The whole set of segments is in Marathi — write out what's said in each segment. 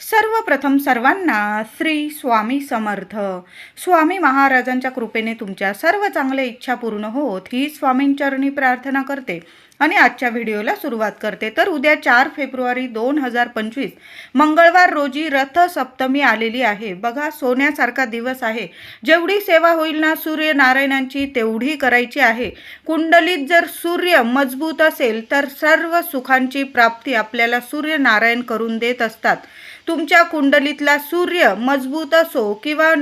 सर्वप्रथम सर्वांना श्री स्वामी समर्थ. स्वामी महाराजांच्या कृपेने तुमच्या सर्व चांगल्या इच्छा पूर्ण होत ही स्वामींचरणी प्रार्थना करते आणि आजच्या व्हिडिओला सुरुवात करते. तर उद्या चार फेब्रुवारी दोन हजार पंचवीस मंगळवार रोजी रथ सप्तमी आलेली आहे. बघा सोन्यासारखा दिवस आहे. जेवढी सेवा होईल ना सूर्यनारायणांची तेवढी करायची आहे. कुंडलीत जर सूर्य मजबूत असेल तर सर्व सुखांची प्राप्ती आपल्याला सूर्यनारायण करून देत असतात. तुमच्या कुंडलीतला सूर्य मजबूत असो किंवा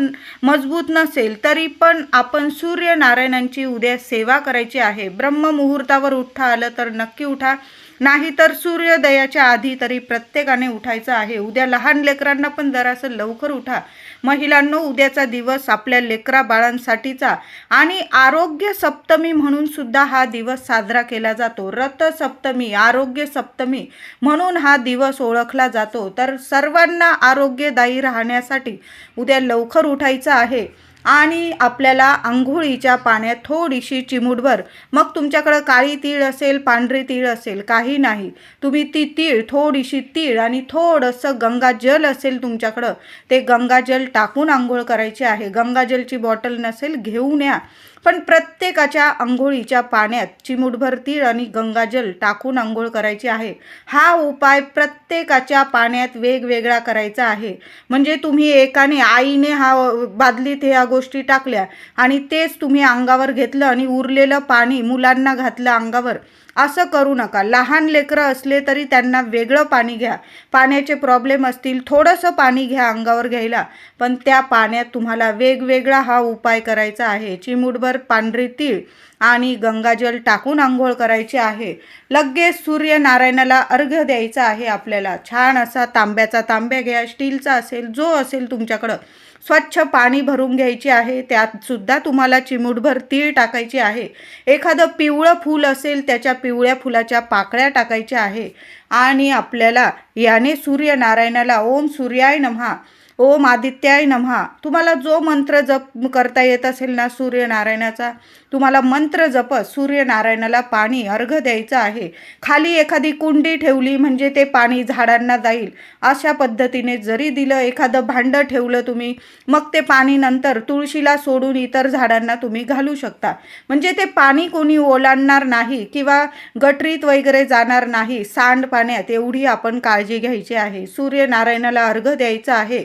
मजबूत नसेल तरी पण आपण सूर्यनारायणांची उद्या सेवा करायची आहे. ब्रह्म मुहूर्तावर उठा आलं तर नक्की उठा. नाहीतर सूर्योदयाच्या आधी तरी प्रत्येकाने उठायचं आहे. उद्या लहान लेकरांना पण जरासं लवकर उठा. महिलांनो उद्याचा दिवस आपल्या लेकरा बाळांसाठीचा आणि आरोग्य सप्तमी म्हणून सुद्धा हा दिवस साजरा केला जातो. रथ सप्तमी आरोग्य सप्तमी म्हणून हा दिवस ओळखला जातो. तर सर्वांना आरोग्यदायी राहण्यासाठी उद्या लवकर उठायचं आहे. आणि आपल्याला आंघोळीच्या पाण्यात थोडीशी चिमूटभर मग तुमच्याकडं काळी तीळ असेल पांढरी तीळ असेल काही नाही. तुम्ही ती तीळ थोडीशी तीळ आणि थोडंसं गंगाजल असेल तुमच्याकडं ते गंगाजल टाकून आंघोळ करायची आहे. गंगाजलची बॉटल नसेल घेऊन या. पण प्रत्येकाच्या आंघोळीच्या पाण्यात चिमूटभर तीळ आणि गंगाजल टाकून आंघोळ करायची आहे. हा उपाय प्रत्येकाच्या पाण्यात वेगवेगळा करायचा आहे. म्हणजे तुम्ही एकाने आईने हा बादलीत ह्या गोष्टी टाकल्या आणि तेच तुम्ही अंगावर घेतलं आणि उरलेलं पाणी मुलांना घातलं अंगावर. असं करू नका. लहान लेकरं असले तरी त्यांना वेगळं पाणी घ्या. पाण्याचे प्रॉब्लेम असतील थोडंसं पाणी घ्या अंगावर घ्यायला. पण त्या पाण्यात तुम्हाला वेगवेगळा हा उपाय करायचा आहे. चिमूटभर पांढरी तीळ आणि गंगाजल टाकून आंघोळ करायची आहे. लगेच सूर्यनारायणाला अर्घ्य द्यायचा आहे आपल्याला. छान असा तांब्याचा तांब्या घ्या स्टीलचा असेल जो असेल तुमच्याकडं. स्वच्छ पाणी भरून घ्यायचे आहे. त्यात सुद्धा तुम्हाला चिमूटभर तीळ टाकायची आहे. एखादं पिवळं फूल असेल त्याच्या पिवळ्या फुलाच्या पाकळ्या टाकायच्या आहे. आणि आपल्याला याने सूर्यनारायणाला ओम सूर्याय नमहा. ओम आदित्याय नमहा. तुम्हाला जो मंत्र जप करता येत असेल ना सूर्यनारायणाचा तुम्हाला मंत्र जपत सूर्यनारायणाला पाणी अर्घ द्यायचं आहे. खाली एखादी कुंडी ठेवली म्हणजे ते पाणी झाडांना जाईल. अशा पद्धतीने जरी दिलं एखादं भांडं ठेवलं तुम्ही मग ते पाणी नंतर तुळशीला सोडून इतर झाडांना तुम्ही घालू शकता. म्हणजे ते पाणी कोणी ओलांडणार नाही किंवा गटरीत वगैरे जाणार नाही. सांडपाण्यात एवढी आपण काळजी घ्यायची आहे. सूर्यनारायणाला अर्घ द्यायचं आहे.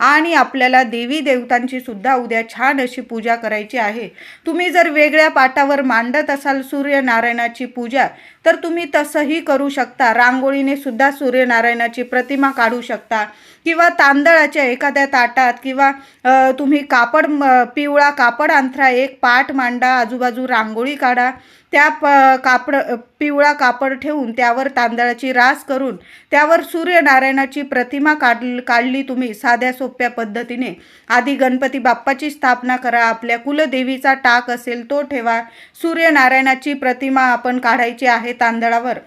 आणि आपल्याला देवी देवतांची सुद्धा उद्या छान अशी पूजा करायची आहे. तुम्ही जर वेगळ्या पाटावर मांडत असाल सूर्यनारायणाची पूजा तर तुम्ही तसंही करू शकता. रांगोळीने सुद्धा सूर्यनारायणाची प्रतिमा काढू शकता. किंवा तांदळाच्या एखाद्या ताटात किंवा तुम्ही कापड पिवळा कापड अंथरा एक पाट मांडा आजूबाजू रांगोळी काढा. त्या प कापड पिवळा कापड ठेवून त्यावर तांदळाची रास करून त्यावर सूर्यनारायणाची प्रतिमा काढ काढली तुम्ही साध्या सो सोप्या पद्धतीने. आधी गणपती बाप्पाची स्थापना करा. आपल्या कुलदेवीचा टाक असेल तो ठेवा. सूर्यनारायणाची प्रतिमा आपण काढायची आहे तांदळावर.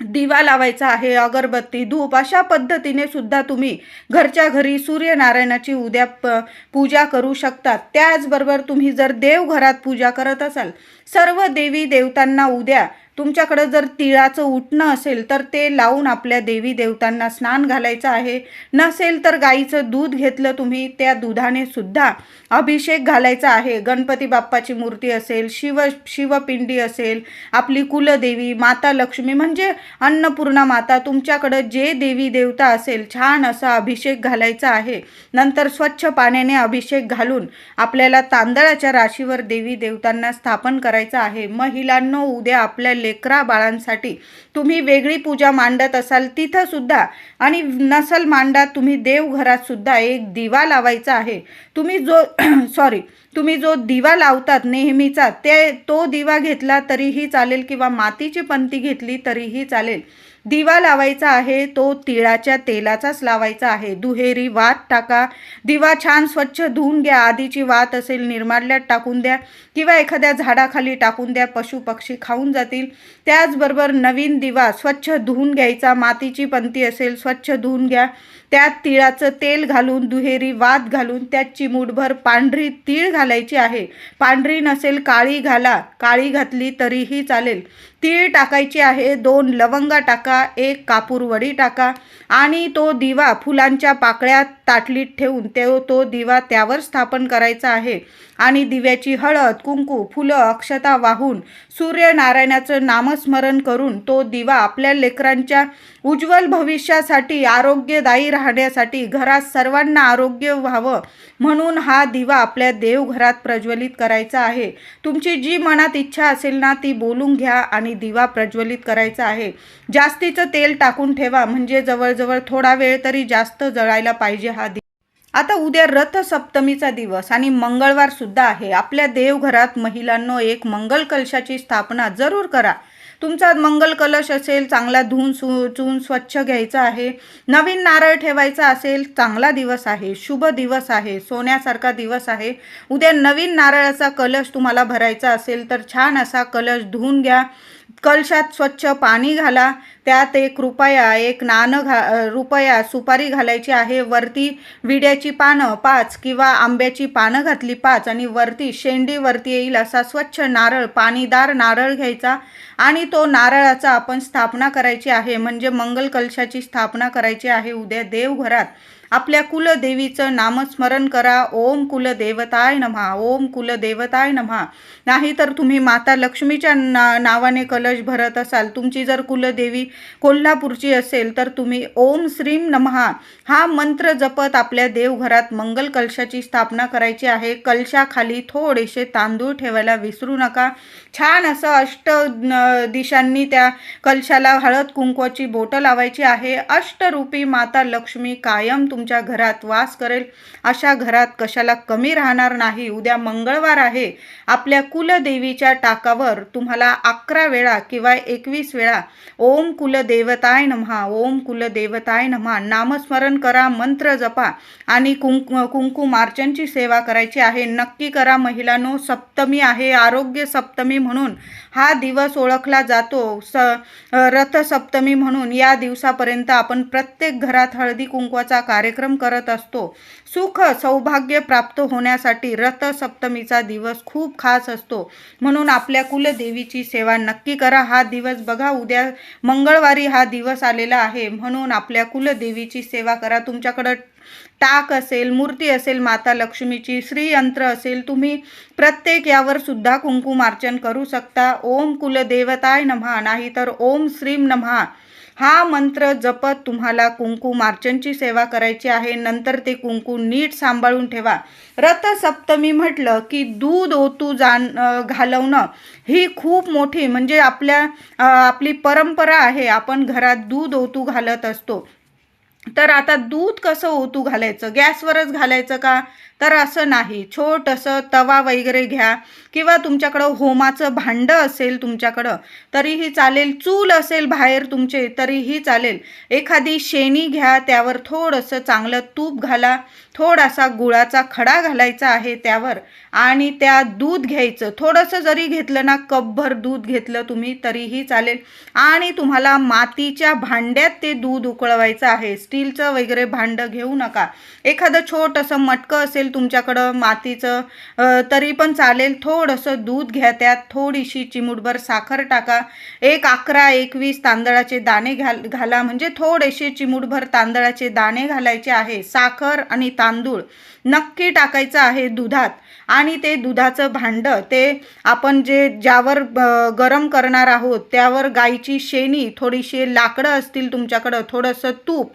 दिवा लावायचा आहे अगरबत्ती धूप अशा पद्धतीने सुद्धा तुम्ही घरच्या घरी सूर्यनारायणाची उद्या प पूजा करू शकतात. त्याचबरोबर तुम्ही जर देवघरात पूजा करत असाल सर्व देवी देवतांना उद्या तुमच्याकडं जर तिळाचं उठणं असेल तर ते लावून आपल्या देवी देवतांना स्नान घालायचं आहे. नसेल तर गाईचं दूध घेतलं तुम्ही त्या दुधाने सुद्धा अभिषेक घालायचा आहे. गणपती बाप्पाची मूर्ती असेल शिव शिवपिंडी असेल आपली कुलदेवी माता लक्ष्मी म्हणजे अन्नपूर्णा माता तुमच्याकडं जे देवी देवता असेल छान असा अभिषेक घालायचा आहे. नंतर स्वच्छ पाण्याने अभिषेक घालून आपल्याला तांदळाच्या राशीवर देवी देवतांना स्थापन करायचं आहे. महिलांनो उद्या आपल्या लेकरा बाळांसाठी. तुम्ही वेगळी पूजा मांडत असाल तिथंसुद्धा आणि नसल मांडा तुम्ही देवघरातसुद्धा एक दिवा लावायचा आहे. तुम्ही जो सॉरी तुम्ही जो दिवा लावतात नेहमीचा ते तो दिवा घेतला तरीही चालेल किंवा मातीची पंती घेतली तरीही चालेल. दिवा लावायचा आहे तो तिळाच्या तेलाचाच लावायचा आहे. दुहेरी वात टाका. दिवा छान स्वच्छ धुवून घ्या. आधीची वात असेल निर्माल्यात टाकून द्या. किंवा एखाद्या झाडाखाली टाकून द्या. पशु पक्षी खाऊन जातील. त्याचबरोबर नवीन दिवा स्वच्छ धुवून घ्यायचा. मातीची पंती असेल स्वच्छ धुवून घ्या. त्यात तिळाचं तेल घालून दुहेरी वात घालून त्यात चिमूटभर पांढरी तीळ घालायची आहे. पांढरी नसेल काळी घाला. काळी घातली तरीही चालेल. तीळ टाकायची आहे दोन लवंगा टाका एक कापूरवडी टाका आणि तो दिवा फुलांच्या पाकळ्यात ताटलीत ठेवून ते तो दिवा त्यावर स्थापन करायचा आहे. आणि दिव्याची हळद कुंकू फुलं अक्षता वाहून सूर्यनारायणाचं नामस्मरण करून तो दिवा आपल्या लेकरांच्या उज्ज्वल भविष्यासाठी आरोग्यदायी राहण्यासाठी घरात सर्वांना आरोग्य व्हावं म्हणून हा दिवा आपल्या देवघरात प्रज्वलित करायचा आहे. तुमची जी मनात इच्छा असेल ना ती बोलून घ्या आणि दिवा प्रज्वलित करायचा आहे. जास्तीचं तेल टाकून ठेवा म्हणजे जवळजवळ थोडा वेळ तरी जास्त जळायला पाहिजे हा दिवा. आता उद्या रथसप्तमीचा दिवस आणि मंगळवार सुद्धा आहे. आपल्या देवघरात महिलांनो एक मंगल कलशाची स्थापना जरूर करा. तुमचा मंगल कलश असेल चांगला धुवून सु चून स्वच्छ घ्यायचा आहे. नवीन नारळ ठेवायचा असेल चांगला दिवस आहे. शुभ दिवस आहे. सोन्यासारखा दिवस आहे. उद्या नवीन नारळाचा कलश तुम्हाला भरायचा असेल तर छान असा कलश धुवून घ्या. कलशात स्वच्छ पाणी घाला. त्यात एक रुपया एक नाणं घा रुपया सुपारी घालायची आहे. वरती विड्याची पानं पाच किंवा आंब्याची पानं घातली पाच आणि वरती शेंडी वरती येईल असा स्वच्छ नारळ पाणीदार नारळ घ्यायचा आणि तो नारळाचा आपण स्थापना करायची आहे. म्हणजे मंगल कलशाची स्थापना करायची आहे. उद्या देवघरात आपल्या कुलदेवीचं नामस्मरण करा. ओम कुलदेवताय नमहा. ओम कुलदेवताय नमहा. नाहीतर तुम्ही माता लक्ष्मीच्या ना नावाने कलश भरत असाल तुमची जर कुलदेवी कोल्हापूरची असेल तर तुम्ही ओम श्रीम नमहा. हा मंत्र जपत आपल्या देवघरात मंगल कलशाची स्थापना करायची आहे. कलशाखाली थोडेसे तांदूळ ठेवायला विसरू नका. छान असं अष्ट दिशांनी त्या कलशाला हळद कुंकवाची बोटं लावायची आहे. अष्टरूपी माता लक्ष्मी कायम तुमच्या घरात वास करेल. अशा घरात कशाला कमी राहणार नाही. उद्या मंगळवार आहे. आपल्या कुलदेवीच्या टाकावर तुम्हाला अकरा वेळा किंवा एकवीस वेळा ओम कुलदेवताय नमहा ओम कुलदेवताय नमहा. नामस्मरण करा मंत्र जपा आणि कुंकू कुंकू मार्चनची सेवा करायची आहे. नक्की करा महिलांनो सप्तमी आहे. आरोग्य सप्तमी म्हणून हा दिवस ओळखला जातो. स रथसप्तमी म्हणून या दिवसापर्यंत आपण प्रत्येक घरात हळदी कुंकवाचा कार्यक्रम करत असतो. सुख सौभाग्य प्राप्त होण्यासाठी रथसप्तमीचा दिवस खूप खास असतो. म्हणून आपल्या कुलदेवीची सेवा नक्की करा. हा दिवस बघा उद्या मंगळवारी हा दिवस आलेला आहे. म्हणून आपल्या कुलदेवीची सेवा करा. तुमच्याकडं टाक असेल मूर्ती असेल माता लक्ष्मीची श्रीयंत्र असेल तुम्ही प्रत्येक यावर सुद्धा कुंकुमार्चन करू शकता. ओम कुलदेवताय नमहा नाहीतर ओम श्रीम नमहा हा मंत्र जपत तुम्हाला कुंकू मार्चनची सेवा करायची आहे. नंतर ते कुंकू नीट सांभाळून ठेवा. रथसप्तमी म्हटलं की दूध ओतू जाण घालवणं ही खूप मोठी म्हणजे आपल्या आपली परंपरा आहे. आपण घरात दूध ओतू घालत असतो. तर आता दूध कसं ओतू घालायचं? गॅसवरच घालायचं का? तर असं नाही. छोटंसं तवा वगैरे घ्या. किंवा तुमच्याकडं होमाचं भांडं असेल तुमच्याकडं तरीही चालेल. चूल असेल बाहेर तुमचे तरीही चालेल. एखादी शेणी घ्या त्यावर थोडंसं चांगलं तूप घाला. थोडासा गुळाचा खडा घालायचा आहे त्यावर. आणि त्या दूध घ्यायचं. थोडंसं जरी घेतलं ना कपभर दूध घेतलं तुम्ही तरीही चालेल. आणि तुम्हाला मातीच्या भांड्यात ते दूध उकळवायचं आहे. स्टीलचं वगैरे भांडं घेऊ नका. एखादं छोटंसं मटकं असेल तुमच्याकडं मातीचं तरी पण चालेल. थोडंसं दूध घ्या त्यात. थोडीशी चिमूटभर साखर टाका. एक अकरा एकवीस तांदळाचे दाणे घाल घाला. म्हणजे थोडेसे चिमूटभर तांदळाचे दाणे घालायचे आहे. साखर आणि तांदूळ नक्की टाकायचं आहे दुधात. आणि ते दुधाचं भांडं ते आपण जे ज्यावर गरम करणार आहोत त्यावर गाईची शेणी थोडीशी लाकडं असतील तुमच्याकडं थोडंसं तूप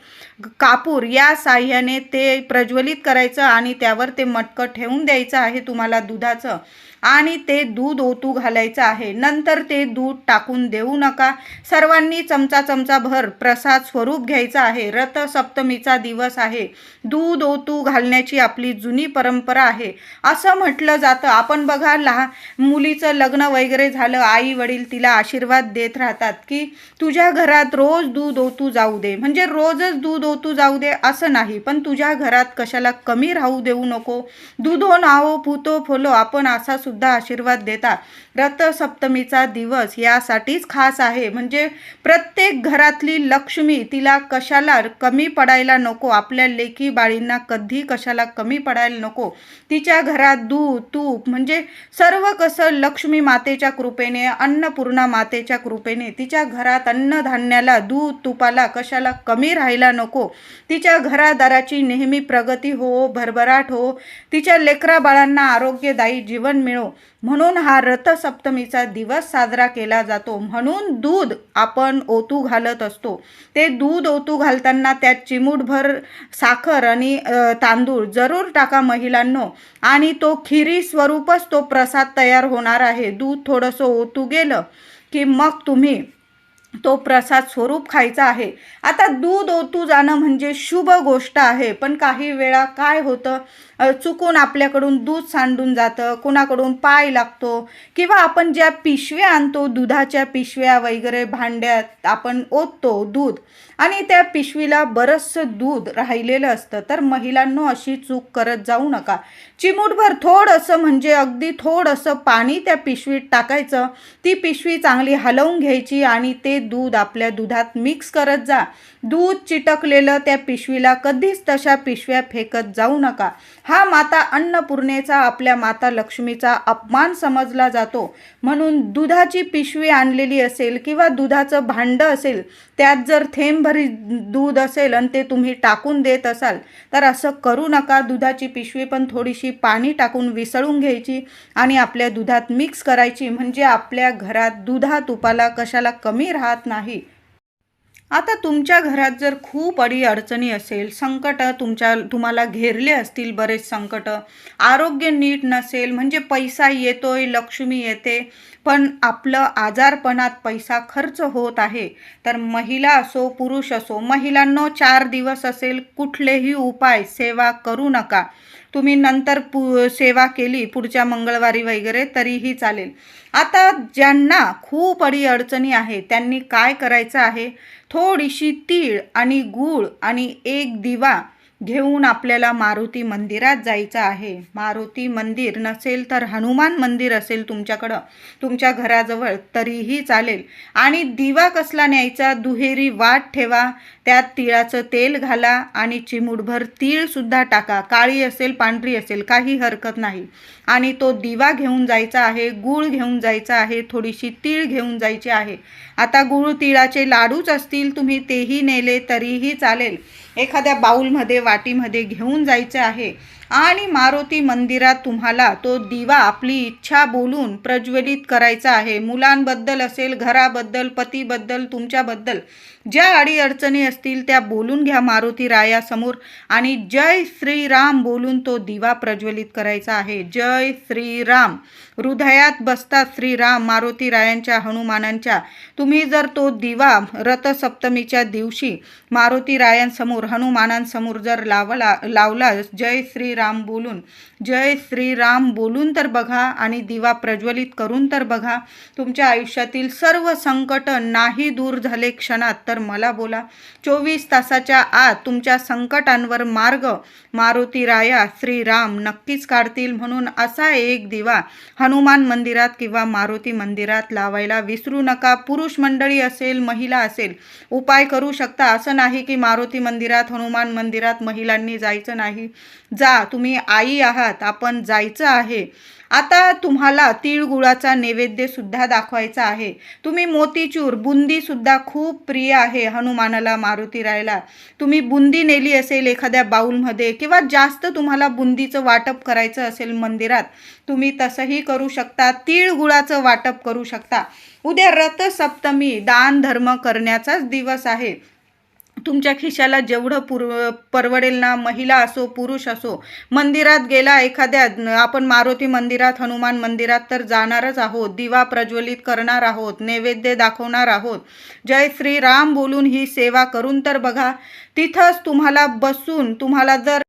कापूर या साह्याने ते प्रज्वलित करायचं आणि त्यावर ते मटकं ठेवून द्यायचं आहे तुम्हाला दुधाचं. आणि ते दूध ओतू घालायचं आहे. नंतर ते दूध टाकून देऊ नका. सर्वांनी चमचा चमचा भर प्रसाद स्वरूप घ्यायचा आहे. रथसप्तमीचा दिवस आहे. दूध ओतू घालण्याची आपली जुनी परंपरा आहे. असं म्हटलं जातं. आपण बघा लहान मुलीचं लग्न वगैरे झालं आई वडील तिला आशीर्वाद देत राहतात की तुझ्या घरात रोज दूध ओतू जाऊ दे. म्हणजे रोजच दूध ओतू जाऊ दे असं नाही. पण तुझ्या घरात कशाला कमी राहू देऊ नको. दूधो नावो पुतो फोलो आपण असा सुद्धा आशीर्वाद देता रथसप्तमीचा दिवस यासाठीच खास आहे. म्हणजे प्रत्येक घरातली लक्ष्मी तिला कशाला कमी पडायला नको आपल्या लेकी बाळींना कधी कशाला कमी पडायला नको तिच्या घरात दूध तूप म्हणजे सर्व कसं लक्ष्मी मातेच्या कृपेने अन्नपूर्णा मातेच्या कृपेने तिच्या घरात अन्नधान्याला दूध तुपाला कशाला कमी राहायला नको तिच्या घरादाराची नेहमी प्रगती हो भरभराट हो तिच्या लेकरा बाळांना आरोग्यदायी जीवन मिळो म्हणून हा रथसप्तमीचा दिवस साजरा केला जातो. म्हणून दूध आपण ओतू घालत असतो. ते दूध ओतू घालताना त्यात चिमूटभर साखर आणि तांदूळ जरूर टाका महिलांनो. आणि तो खिरी स्वरूपच तो प्रसाद तयार होणार आहे. दूध थोडंसं ओतू गेलं की मग तुम्ही तो प्रसाद स्वरूप खायचा आहे. आता दूध ओतू जाणं म्हणजे शुभ गोष्ट आहे पण काही वेळा काय होतं? चुकून आपल्याकडून दूध सांडून जातं कुणाकडून पाय लागतो किंवा आपण ज्या पिशव्या आणतो दुधाच्या पिशव्या वगैरे भांड्यात आपण ओततो दूध आणि त्या पिशवीला बरंचसं दूध राहिलेलं असतं तर महिलांनो अशी चूक करत जाऊ नका. चिमूटभर थोडंसं म्हणजे अगदी थोडंसं पाणी त्या पिशवीत टाकायचं ती पिशवी चांगली हलवून घ्यायची आणि ते दूध आपल्या दुधात मिक्स करत जा. दूध चिटकलेलं त्या पिशवीला कधीच तशा पिशव्या फेकत जाऊ नका. हा माता अन्नपूर्णेचा आपल्या माता लक्ष्मीचा अपमान समजला जातो. म्हणून दुधाची पिशवी आणलेली असेल किंवा दुधाचं भांडं असेल त्यात जर थेंबभरी दूध असेल आणि ते तुम्ही टाकून देत असाल तर असं करू नका. दुधाची पिशवी पण थोडीशी पाणी टाकून विसळून घ्यायची आणि आपल्या दुधात मिक्स करायची. म्हणजे आपल्या घरात दुधा तुपाला कशाला कमी राहत नाही. आता तुमच्या घरात जर खूप अडी अडचणी असेल संकट तुमच्या तुम्हाला घेरले असतील बरेच संकट आरोग्य नीट नसेल म्हणजे पैसा येतोय लक्ष्मी येते पण आपलं आजारपणात पैसा खर्च होत आहे तर महिला असो पुरुष असो महिलांनो चार दिवस असेल कुठलेही उपाय सेवा करू नका. तुम्ही नंतर पु सेवा केली पुढच्या मंगळवारी वगैरे तरीही चालेल. आता ज्यांना खूप अडी अडचणी आहे त्यांनी काय करायचं आहे? थोडीशी तीळ आणि गूळ आणि एक दिवा घेऊन आपल्याला मारुती मंदिरात जायचं आहे. मारुती मंदिर नसेल तर हनुमान मंदिर असेल तुमच्याकडं तुमच्या घराजवळ तरीही चालेल. आणि दिवा कसला न्यायचा? दुहेरी वाट ठेवा. त्यात तिळाचं तेल घाला आणि चिमूटभर तीळसुद्धा टाका. काळी असेल पांढरी असेल काही हरकत नाही. आणि तो दिवा घेऊन जायचा आहे गूळ घेऊन जायचा आहे थोडीशी तीळ घेऊन जायची आहे. आता गूळ तिळाचे लाडूच असतील तुम्ही तेही नेले तरीही चालेल. एखाद्या बाऊलमध्ये वाटीमध्ये घेऊन जायचं आहे. आणि मारुती मंदिरात तुम्हाला तो दिवा आपली इच्छा बोलून प्रज्वलित करायचा आहे. मुलांबद्दल असेल घराबद्दल पतीबद्दल तुमच्याबद्दल ज्या अडीअडचणी असतील त्या बोलून घ्या मारुती रायासमोर आणि जय श्रीराम बोलून तो दिवा प्रज्वलित करायचा आहे. जय श्रीराम. हृदयात बसतात श्रीराम मारुती रायांच्या हनुमानांच्या. तुम्ही जर तो दिवा रथसप्तमीच्या दिवशी मारुती रायांसमोर हनुमानांसमोर जर लावला लावला जय श्रीराम बोलून जय श्रीराम बोलून तर बघा आणि दिवा प्रज्वलित करून तर बघा. तुमच्या आयुष्यातील सर्व संकट नाही दूर झाले क्षणात तर मला बोला. चोवीस तासाच्या आत तुमच्या संकटांवर मार्ग मारुती राया श्रीराम नक्कीच काढतील म्हणून असा एक दिवा हनुमान मंदिरात किंवा मारुती मंदिरात लावायला विसरू नका. पुरुष मंडळी असेल महिला असेल उपाय करू शकता. असं नाही की मारुती मंदिरात हनुमान मंदिरात महिलांनी जायचं नाही. जा तुम्ही आई आहात आपण जायचं आहे. आता तुम्हाला तिळगुळाचा नैवेद्यसुद्धा दाखवायचा आहे. तुम्ही मोतीचूर बुंदीसुद्धा खूप प्रिय आहे हनुमानाला मारुती रायला तुम्ही बुंदी नेली असेल एखाद्या बाऊलमध्ये किंवा जास्त तुम्हाला बुंदीचं वाटप करायचं असेल मंदिरात तुम्ही तसंही करू शकता तिळगुळाचं वाटप करू शकता. उद्या रथसप्तमी दान धर्म करण्याचाच दिवस आहे. तुमच्या खिशाला जेवढं पुर परवडेल ना महिला असो पुरुष असो मंदिरात गेला एखाद्या आपण मारुती मंदिरात हनुमान मंदिरात तर जाणारच आहोत दिवा प्रज्वलित करणार आहोत नैवेद्य दाखवणार आहोत. जय श्रीराम बोलून ही सेवा करून तर बघा तिथंच तुम्हाला बसून तुम्हाला जर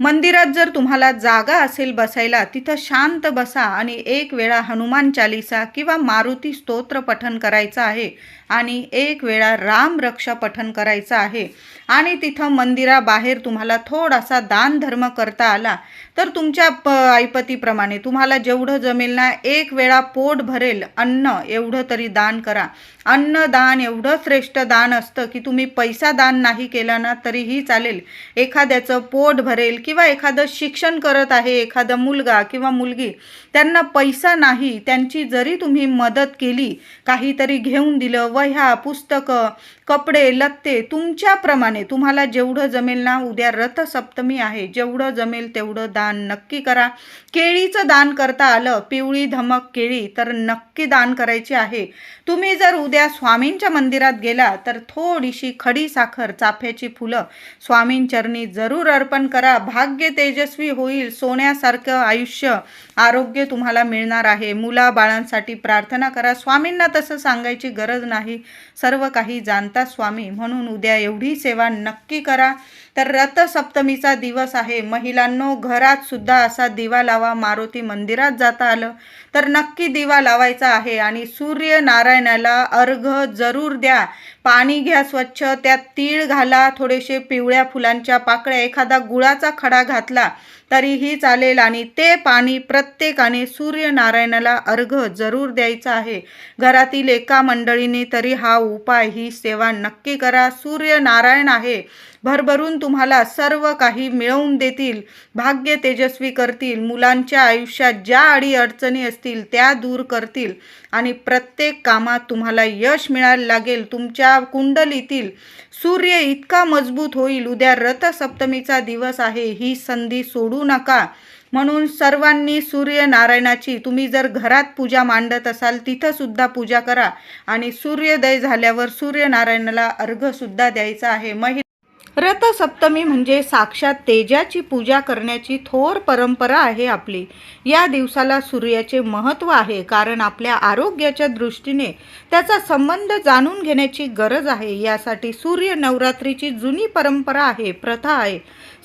मंदिरात जर तुम्हाला जागा असेल बसायला तिथं शांत बसा आणि एक वेळा हनुमान चालिसा किंवा मारुती स्तोत्र पठन करायचं आहे. आणि एक वेळा राम रक्षा पठन करायचं आहे. आणि तिथं मंदिराबाहेर तुम्हाला थोडासा दानधर्म करता आला तर तुमच्या प ऐपतीप्रमाणे तुम्हाला जेवढं जमेल ना एक वेळा पोट भरेल अन्न एवढं तरी दान करा. अन्नदान एवढं श्रेष्ठ दान असतं की तुम्ही पैसा दान नाही केला ना तरीही चालेल. एखाद्याचं पोट भरेल किंवा एखादं शिक्षण करत आहे एखादा मुलगा किंवा मुलगी त्यांना पैसा नाही त्यांची जरी तुम्ही मदत केली काहीतरी घेऊन दिलं वह्या पुस्तकं कपडे लत्ते तुमच्याप्रमाणे तुम्हाला जेवढं जमेल ना उद्या रथसप्तमी आहे. जेवढं जमेल तेवढं दान नक्की करा. केळीचं दान करता आलं पिवळी धमक केळी तर नक्की दान करायची आहे. तुम्ही जर उद्या स्वामींच्या मंदिरात गेला तर थोडीशी खडी साखर चाफ्याची फुलं स्वामींचरणी जरूर अर्पण करा. भाग्य तेजस्वी होईल सोन्यासारखं आयुष्य आरोग्य तुम्हाला मिळणार आहे. मुला बाळांसाठी प्रार्थना करा. स्वामींना तसं सांगायची गरज नाही. सर्व काही जाणता स्वामी म्हणून उद्या एवढी सेवा नक्की करा. तर रथसप्तमीचा दिवस आहे. महिलांनो घरात सुद्धा असा दिवा लावा. मारुती मंदिरात जाता आलं तर नक्की दिवा लावायचा आहे आणि सूर्य नारायणाला अर्घ जरूर द्या. पाणी घ्या स्वच्छ. त्यात तीळ घाला. थोडेसे पिवळ्या फुलांच्या पाकळ्या. एखादा गुळाचा खडा घातला तरीही चालेल आणि ते पाणी प्रत्येकाने सूर्यनारायणाला अर्घ जरूर द्यायचा आहे. घरातील एका मंडळीने तरी हा उपाय ही सेवा नक्की करा. सूर्यनारायण आहे. भरभरून तुम्हाला सर्व काही मिळवून देतील भाग्य तेजस्वी करतील मुलांच्या आयुष्यात ज्या अडी अडचणी असतील त्या दूर करतील आणि प्रत्येक कामात तुम्हाला यश मिळायला लागेल. तुमच्या कुंडलीतील सूर्य इतका मजबूत होईल उद्या रथसप्तमीचा दिवस आहे ही संधी सोडू नका. म्हणून सर्वांनी सूर्यनारायणाची तुम्ही जर घरात पूजा मांडत असाल तिथंसुद्धा पूजा करा आणि सूर्योदय झाल्यावर सूर्यनारायणाला अर्घसुद्धा द्यायचा आहे. महि रथसप्तमी म्हणजे साक्षात तेजाची पूजा करण्याची थोर परंपरा आहे आपली. या दिवसाला सूर्याचे महत्त्व आहे कारण आपल्या आरोग्याच्या दृष्टीने त्याचा संबंध जाणून घेण्याची गरज आहे. यासाठी सूर्य नवरात्रीची जुनी परंपरा आहे प्रथा आहे.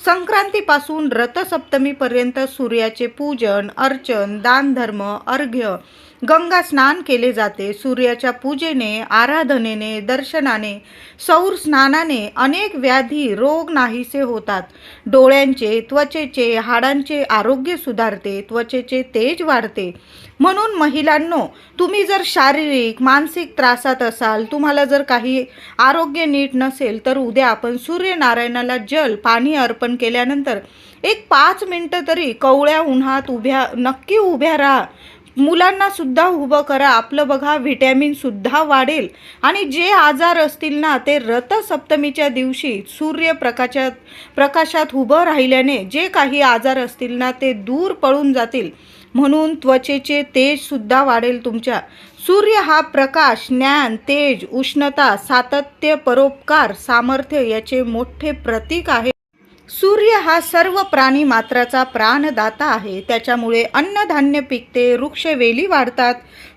संक्रांतीपासून रथसप्तमीपर्यंत सूर्याचे पूजन अर्चन दानधर्म अर्घ्य गंगा स्नान केले जाते. सूर्याच्या पूजेने आराधनेने दर्शनाने सौर स्नानाने अनेक व्याधी रोग नाहीसे होतात. डोळ्यांचे त्वचेचे हाडांचे आरोग्य सुधारते त्वचेचे तेज वाढते. म्हणून महिलांनो तुम्ही जर शारीरिक मानसिक त्रासात असाल तुम्हाला जर काही आरोग्य नीट नसेल तर उद्या आपण सूर्यनारायणाला जल पाणी अर्पण केल्यानंतर एक पाच मिनटं तरी कवळ्या उन्हात उभ्या नक्की उभ्या राहा. मुलांना सुद्धा उभं करा. आपलं बघा व्हिटॅमिन सुद्धा वाढेल. आणि जे आजार असतील ना ते रथसप्तमीच्या दिवशी सूर्यप्रकाशात प्रकाशात उभं राहिल्याने जे काही आजार असतील ना ते दूर पळून जातील. म्हणून त्वचेचे तेजसुद्धा वाढेल तुमच्या. सूर्य हा प्रकाश ज्ञान तेज उष्णता सातत्य परोपकार सामर्थ्य याचे मोठे प्रतीक आहे. सूर्य हा सर्व प्राणी मात्राचा प्राणदाता आहे. त्याच्यामुळे अन्नधान्य पिकते वृक्ष वेली वाढतात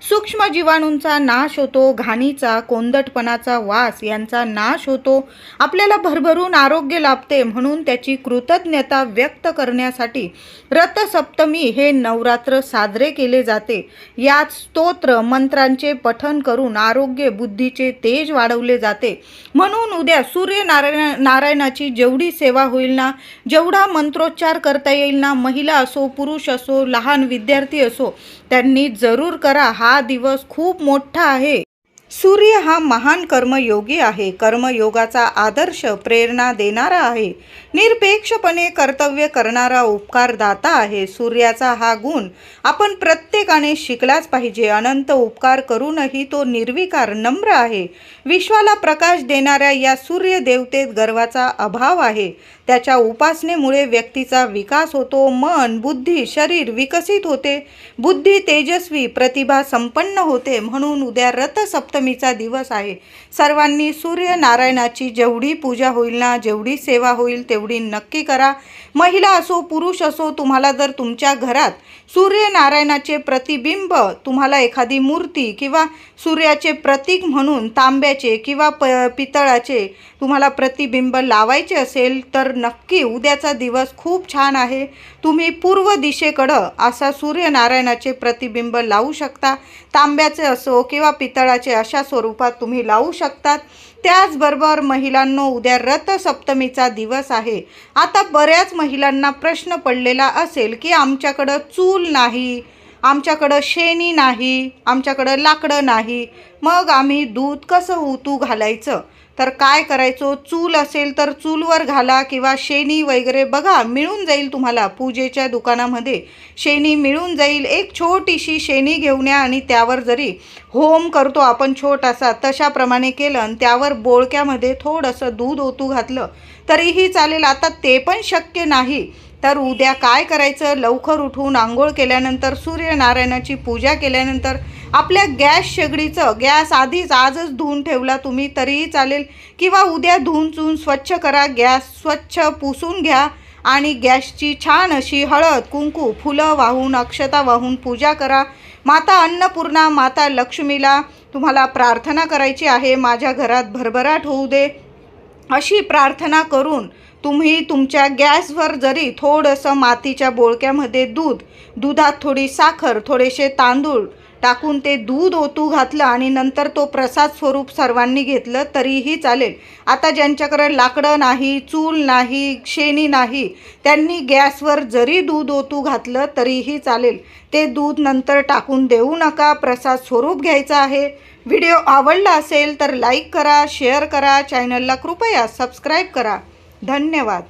सूक्ष्म जीवाणूंचा नाश होतो घाणीचा कोंदटपणाचा वास यांचा नाश होतो. आपल्याला भरभरून आरोग्य लाभते म्हणून त्याची कृतज्ञता व्यक्त करण्यासाठी रथसप्तमी हे नवरात्र साजरे केले जाते. यात स्तोत्र मंत्रांचे पठन करून आरोग्य बुद्धीचे तेज वाढवले जाते. म्हणून उद्या सूर्यनारायण नारायणाची जेवढी सेवा होईल ना जेवढा मंत्रोच्चार करता येईल ना महिला असो पुरुष असो लहान विद्यार्थी असो त्यांनी जरूर करा. हा दिवस खूप मोठा आहे. सूर्य हा महान कर्मयोगी आहे. कर्मयोगाचा आदर्श प्रेरणा देणारा आहे. निरपेक्षपणे कर्तव्य करणारा उपकारदाता आहे. सूर्याचा हा गुण आपण प्रत्येकाने शिकलाच पाहिजे. अनंत उपकार करूनही तो निर्विकार नम्र आहे. विश्वाला प्रकाश देणाऱ्या या सूर्यदेवतेत गर्वाचा अभाव आहे. त्याच्या उपासनेमुळे व्यक्तीचा विकास होतो मन बुद्धी शरीर विकसित होते. बुद्धी तेजस्वी प्रतिभा संपन्न होते म्हणून उद्या रथसप्तमीचा दिवस आहे. सर्वांनी सूर्यनारायणाची जेवढी पूजा होईल ना जेवढी सेवा होईल तेवढी नक्की करा. महिला असो पुरुष असो तुम्हाला जर तुमच्या घरात सूर्यनारायणाचे प्रतिबिंब तुम्हाला एखादी मूर्ती किंवा सूर्याचे प्रतीक म्हणून तांब्याचे किंवा प पितळाचे तुम्हाला प्रतिबिंब लावायचे असेल तर नक्की उद्याचा दिवस खूप छान आहे. तुम्ही पूर्व दिशेकडं असा सूर्यनारायणाचे प्रतिबिंब लावू शकता. तांब्याचे असो किंवा पितळाचे अशा स्वरूपात तुम्ही लावू शकतात. त्याचबरोबर महिलांनो उद्या रथसप्तमीचा दिवस आहे. आता बऱ्याच महिलांना प्रश्न पडलेला असेल की आमच्याकडं चूल नाही आमच्याकडं शेणी नाही आमच्याकडं लाकडं नाही. मग आम्ही दूध कसं उतू घालायचं? तर काय करायचो? चूल असेल तर चूलवर घाला किंवा शेणी वगैरे बघा मिळून जाईल तुम्हाला. पूजेच्या दुकानामध्ये शेणी मिळून जाईल. एक छोटीशी शेणी घेऊन या आणि त्यावर जरी होम करतो आपण छोटासा तशाप्रमाणे केलं आणि त्यावर बोळक्यामध्ये थोडंसं दूध ओतू घातलं तरीही चालेल. आता ते पण शक्य नाही. तर उद्या काय करायचं? लवकर उठून आंघोळ केल्यानंतर सूर्यनारायणाची पूजा केल्यानंतर आपल्या गॅस शेगडीचं गॅस आधीच आजच धुवून ठेवला तुम्ही तरीही चालेल. किंवा उद्या धुवून चुवून स्वच्छ करा गॅस स्वच्छ पुसून घ्या आणि गॅसची छान अशी हळद कुंकू फुलं वाहून अक्षता वाहून पूजा करा. माता अन्नपूर्णा माता लक्ष्मीला तुम्हाला प्रार्थना करायची आहे माझ्या घरात भरभराट होऊ दे. अशी प्रार्थना करून तुम्ही तुमच्या गॅसवर जरी थोडंसं मातीच्या बोळक्यामध्ये दूध दुधात थोडी साखर थोडेसे तांदूळ टाकून ते दूध ओतू घातलं आणि नंतर तो प्रसाद स्वरूप सर्वांनी घेतलं तरीही चालेल. आता ज्यांच्याकडे लाकडं नाही चूल नाही शेणी नाही त्यांनी गॅसवर जरी दूध ओतू घातलं तरीही चालेल. ते दूध नंतर टाकून देऊ नका प्रसाद स्वरूप घ्यायचं आहे. व्हिडिओ आवडला असेल तर लाईक करा शेअर करा चॅनलला कृपया सबस्क्राईब करा. धन्यवाद.